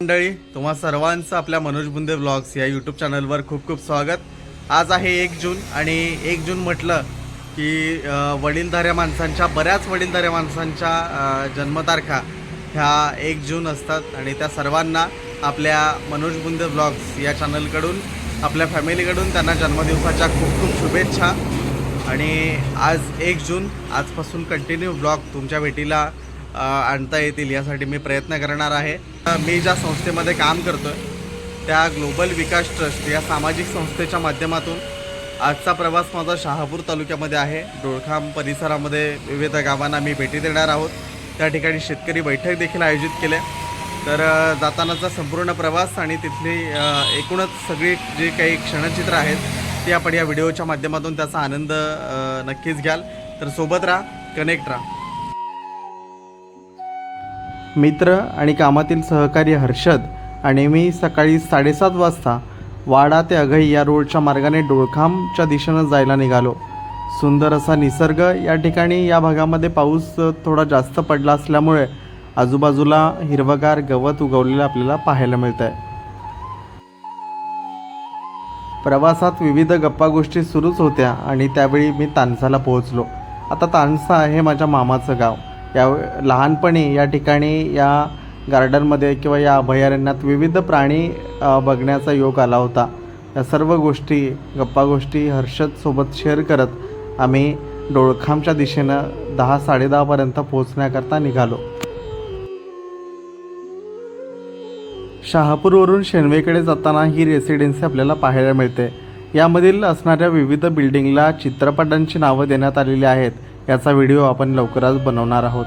मंडळी तुम्हा सर्वांचं आपल्या मनोज बुंदे ब्लॉग्स या यूट्यूब चॅनलवर खूप खूप स्वागत. आज आहे एक जून आणि एक जून म्हटलं की वडीलधाऱ्या माणसांच्या बऱ्याच वडीलधाऱ्या माणसांच्या जन्मतारखा ह्या एक जून असतात आणि त्या सर्वांना आपल्या मनोज बुंदे ब्लॉग्स या चॅनलकडून आपल्या फॅमिलीकडून त्यांना जन्मदिवसाच्या खूप खूप शुभेच्छा. आणि आज एक जून आजपासून कंटिन्यू ब्लॉग तुमच्या भेटीला आणता येतील यासाठी मी प्रयत्न करणार आहे. मी ज्या संस्थेमध्ये काम करतो आहे त्या ग्लोबल विकास ट्रस्ट या सामाजिक संस्थेच्या माध्यमातून आजचा प्रवास माझा शहापूर तालुक्यामध्ये आहे. डोळखाम परिसरामध्ये विविध गावांना मी भेटी देणार आहोत. त्या ठिकाणी शेतकरी बैठक देखील आयोजित केले. तर जातानाचा संपूर्ण प्रवास आणि तिथली एकूणच सगळी जी काही क्षणचित्र आहेत ती आपण या व्हिडिओच्या माध्यमातून त्याचा आनंद नक्कीच घ्याल. तर सोबत राहा कनेक्ट राहा. मित्र आणि कामातील सहकारी हर्षद आणि मी सकाळी साडेसात वाजता वाडा ते अघई या रोडच्या मार्गाने डोळखामच्या दिशेनं जायला निघालो. सुंदर असा निसर्ग या ठिकाणी या भागामध्ये पाऊस थोडा जास्त पडला असल्यामुळे आजूबाजूला हिरवगार गवत उगवलेलं आपल्याला पाहायला मिळत आहे प्रवासात विविध गप्पा गोष्टी सुरूच होत्या आणि त्यावेळी मी तानसाला पोहोचलो. आता तानसा हे माझ्या मामाचं गाव. या लहानपणी या ठिकाणी या गार्डनमध्ये किंवा या अभयारण्यात विविध प्राणी बघण्याचा योग आला होता. या सर्व गोष्टी गप्पा गोष्टी हर्षदसोबत शेअर करत आम्ही डोळखामच्या दिशेनं दहा साडेदहापर्यंत पोहोचण्याकरता निघालो. शहापूरवरून शेनवेकडे जाताना ही रेसिडेन्सी आपल्याला पाहायला मिळते. यामधील असणाऱ्या विविध बिल्डिंगला चित्रपटांची नावं देण्यात आलेली आहेत. याचा व्हिडिओ आपण लवकरच बनवणार आहोत.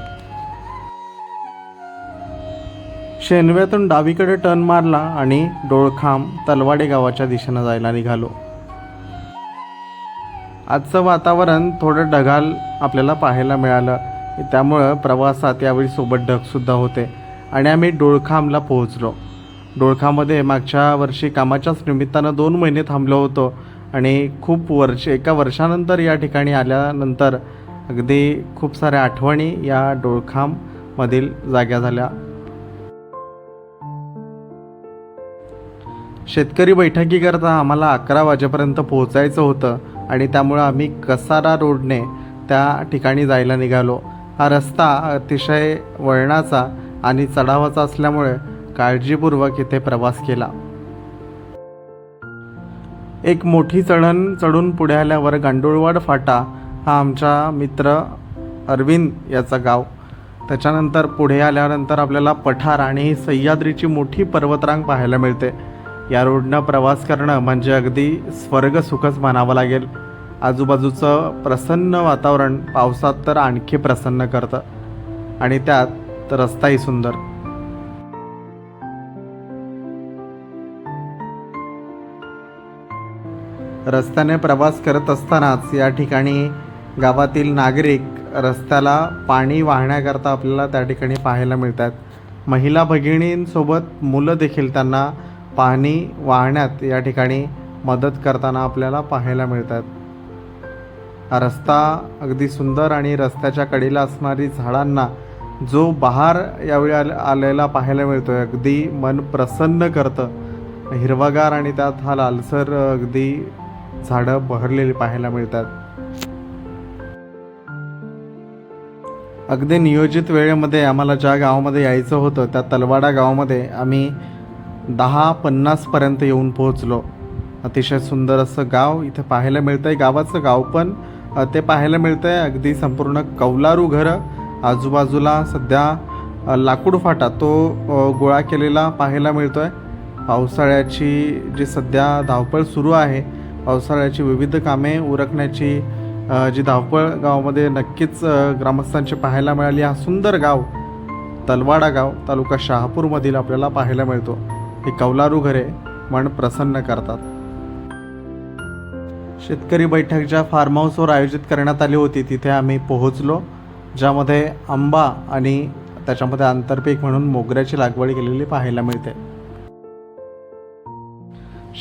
शेनव्यातून डावीकडे टर्न मारला आणि डोळखाम तलवाडे गावाच्या दिशेनं जायला निघालो. आजचं वातावरण थोडं ढगाल आपल्याला पाहायला मिळालं. त्यामुळं प्रवासात यावेळी सोबत ढगसुद्धा होते आणि आम्ही डोळखामला पोहोचलो. डोळखामध्ये मागच्या वर्षी कामाच्याच निमित्तानं दोन महिने थांबलो होतो आणि खूप वर्ष एका वर्षानंतर या ठिकाणी आल्यानंतर अगदी खूप साऱ्या आठवणी या डोळखांमधील जाग्या झाल्या. शेतकरी बैठकीकरता आम्हाला अकरा वाजेपर्यंत पोहोचायचं होतं आणि त्यामुळं आम्ही कसारा रोडने त्या ठिकाणी जायला निघालो. हा रस्ता अतिशय वळणाचा आणि चढावाचा असल्यामुळे काळजीपूर्वक इथे प्रवास केला. एक मोठी चढण चढून पुढे आल्यावर गांडोळवाड फाटा हा आमचा मित्र अरविंद याचं गाव. त्याच्यानंतर पुढे आल्यानंतर आपल्याला पठार आणि सह्याद्रीची मोठी पर्वतरांग पाहायला मिळते. या रोडनं प्रवास करणं म्हणजे अगदी स्वर्ग सुखच म्हणावं लागेल. आजूबाजूचं प्रसन्न वातावरण पावसात तर आणखी प्रसन्न करतं. आणि त्यात रस्ताही सुंदर. रस्त्याने प्रवास करत असतानाच या ठिकाणी गावातील नागरिक रस्त्याला पाणी वाहण्याकरता आपल्याला त्या ठिकाणी पाहायला मिळतात. महिला भगिनींसोबत मुलं देखील त्यांना पाणी वाहण्यात या ठिकाणी मदत करताना आपल्याला पाहायला मिळतात. रस्ता अगदी सुंदर आणि रस्त्याच्या कडेला असणारी झाडांना जो बहार यावेळी आल आलेला पाहायला मिळतो आहे अगदी मन प्रसन्न करतं. हिरवागार आणि त्यात हा लालसर अगदी झाडं बहरलेली पाहायला मिळतात. अगदी नियोजित वेळेमध्ये आम्हाला ज्या गावामध्ये यायचं होतं त्या तलवाडा गावामध्ये आम्ही दहा पन्नासपर्यंत येऊन पोहोचलो. अतिशय सुंदर असं गाव इथे पाहायला मिळतं आहे गावाचं गाव पण ते पाहायला मिळतं आहे अगदी संपूर्ण कौलारू घरं. आजूबाजूला सध्या लाकूड फाटा तो गोळा केलेला पाहायला मिळतो आहे पावसाळ्याची जी सध्या धावपळ सुरू आहे पावसाळ्याची विविध कामे उरकण्याची जी धावपळ गावामध्ये नक्कीच ग्रामस्थांची पाहायला मिळाली. हा सुंदर गाव तलवाडा गाव तालुका शहापूरमधील आपल्याला पाहायला मिळतो. ही कौलारू घरे मन प्रसन्न करतात. शेतकरी बैठक ज्या फार्म हाऊसवर आयोजित करण्यात आली होती तिथे आम्ही पोहोचलो ज्यामध्ये आंबा आणि त्याच्यामध्ये आंतरपीक म्हणून मोगऱ्याची लागवड केलेली पाहायला मिळते.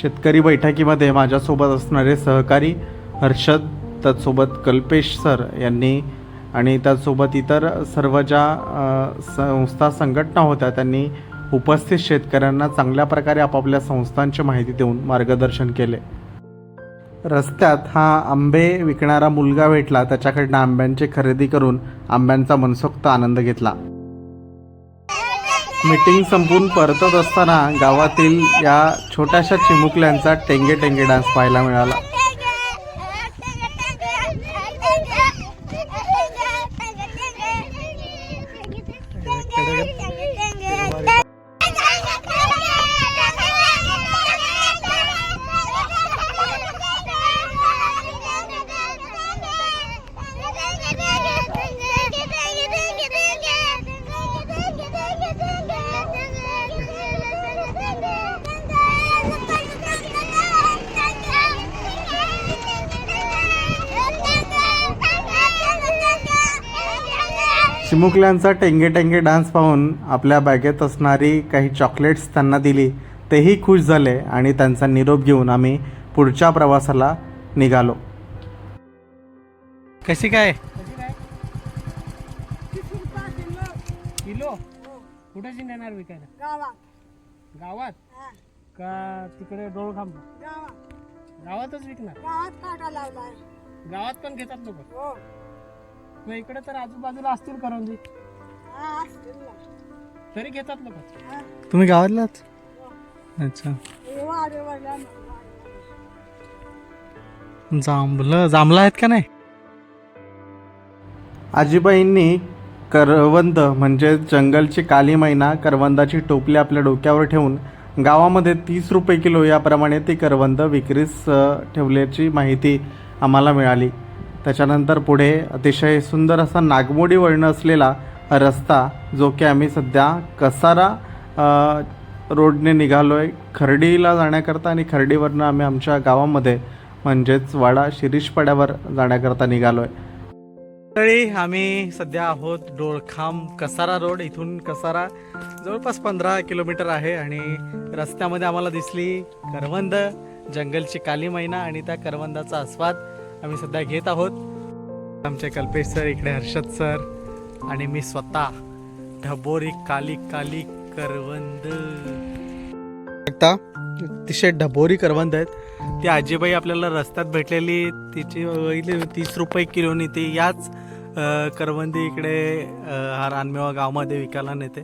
शेतकरी बैठकीमध्ये माझ्यासोबत असणारे सहकारी हर्षद त्याचसोबत कल्पेश सर यांनी आणि त्याचसोबत इतर सर्व ज्या संस्था संघटना होत्या त्यांनी उपस्थित शेतकऱ्यांना चांगल्या प्रकारे आपापल्या संस्थांची माहिती देऊन मार्गदर्शन केले. रस्त्यात हा आंबे विकणारा मुलगा भेटला त्याच्याकडनं आंब्यांची खरेदी करून आंब्यांचा मनसोक्त आनंद घेतला. मीटिंग संपून परतत असताना गावातील या छोट्याशा चिमुकल्यांचा टेंगे टेंगे डान्स पाहायला मिळाला. चिमुकल्यांचा टेंगे टेंगे डान्स पाहून आपल्या बॅगेत असणारी काही चॉकलेट्स त्यांना दिली तेही खुश झाले आणि त्यांचा निरोप घेऊन आम्ही पुढच्या प्रवासाला निघालो. कशी काय? किलो? कुठे नेणार विकायला? गावात. गावात? का तिकडे डोळ खांब? गावात. गावातच विकणार? गावात काटा लावलाय. गावात पण घेतात लोक? हो. मग इकडे तर आजूबाजूला असतील करंजी. हा असतील ना. तरी घेतात लोक. हा, तुम्ही गावातलाच अच्छा. हे ना, वारे जांभलं जांभलं आहेत का नाही? आजीबाईंनी करवंद म्हणजे जंगलची काली मैना करवंदाची टोपली आपल्या डोक्यावर ठेवून गावामध्ये तीस रुपये किलो याप्रमाणे ती करवंद विक्रीस ठेवल्याची माहिती आम्हाला मिळाली. त्याच्यानंतर पुढे अतिशय सुंदर असा नागमोडी वळण असलेला रस्ता जो की आम्ही सध्या कसारा रोडने निघालो आहे खर्डीला जाण्याकरता आणि खर्डीवरनं आम्ही आमच्या गावामध्ये म्हणजेच वाडा शिरीषपाड्यावर जाण्याकरता निघालो आहे तळी आम्ही सध्या आहोत डोळखांब कसारा रोड. इथून कसारा जवळपास पंधरा किलोमीटर आहे आणि रस्त्यामध्ये आम्हाला दिसली करवंद जंगलची काली मैना आणि त्या करवंदाचा आस्वाद. आम्ही सध्या घेत आहोत. आमचे कल्पेश सर इकडे हर्षद सर आणि मी स्वतः. ढबोरी काली काली करवंद. अतिशय ढबोरी करवंद आहेत. ती आजीबाई आपल्याला रस्त्यात भेटलेली तिची तीस रुपये किलोनी ती याच करवंदी इकडे हा रानमेवा गावामध्ये विकायला नेते.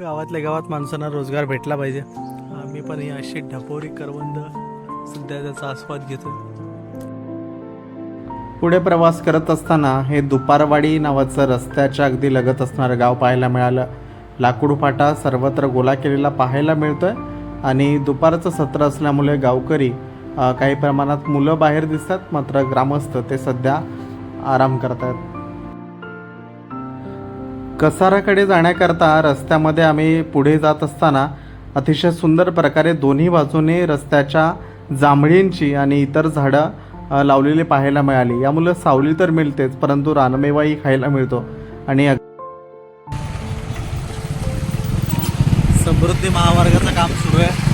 गावातल्या गावात माणसांना रोजगार भेटला पाहिजे. आम्ही पण ही अशी ढबोरी करवंद सध्या त्याचा आस्वाद घेतो पुढे प्रवास करत असताना हे दुपारवाडी नावाचं रस्त्याच्या अगदी लगत असणारं गाव पाहायला मिळालं. लाकूड फाटा सर्वत्र गोला केलेला पाहायला मिळतोय आणि दुपारचं सत्र असल्यामुळे गावकरी काही प्रमाणात मुलं बाहेर दिसतात मात्र ग्रामस्थ ते सध्या आराम करतात कसाराकडे जाण्याकरता रस्त्यामध्ये आम्ही पुढे जात असताना अतिशय सुंदर प्रकारे दोन्ही बाजूने रस्त्याच्या जांभळींची आणि इतर झाडं लावलेले पाहायला मिळाली. यामुळे सावली तर मिळतेच परंतु रानमेवाही खायला मिळतो. आणि समृद्धी महामार्गाचं काम सुरू आहे.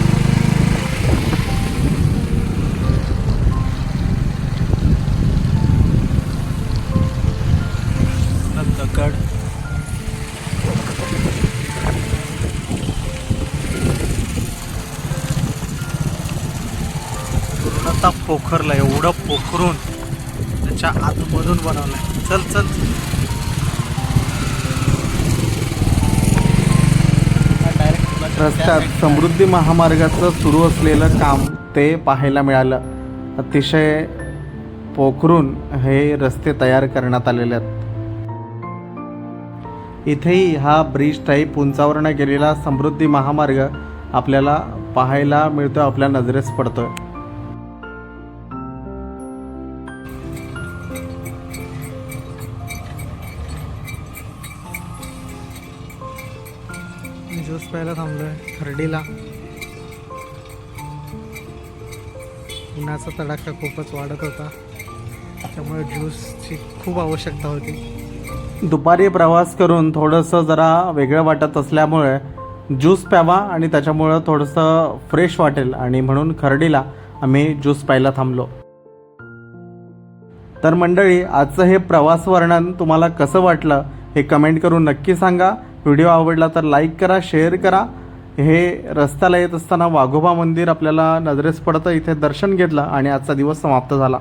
पोखरला एवढं पोखरून त्याच्या आतमधून बनवलंय. चल चल. रस्त्यात समृद्धी महामार्गाचं सुरू असलेलं काम ते पाहायला मिळालं. अतिशय पोखरून हे रस्ते तयार करण्यात आलेले आहेत. इथेही हा ब्रिज टाईप उंचावरनं गेलेला समृद्धी महामार्ग आपल्याला पाहायला मिळतो आपल्या नजरेस पडतोय. ज्यूस प्यायला थांबलोय खर्डीला उन्हाचा तडाखा खूपच वाढत होता. त्यामुळे ज्यूसची खूप आवश्यकता होती. दुपारी प्रवास करून थोडंसं जरा वेगळं वाटत असल्यामुळे ज्यूस प्यावा आणि त्याच्यामुळं थोडंसं फ्रेश वाटेल आणि म्हणून खर्डीला आम्ही ज्यूस प्यायला थांबलो. तर मंडळी आजचं हे प्रवास वर्णन तुम्हाला कसं वाटलं हे कमेंट करून नक्की सांगा. व्हिडिओ आवडला तर लाईक करा शेअर करा. हे रस्त्याला येत असताना वाघोबा मंदिर आपल्याला नजरेस पडतं. इथे दर्शन घेतलं आणि आजचा दिवस समाप्त झाला.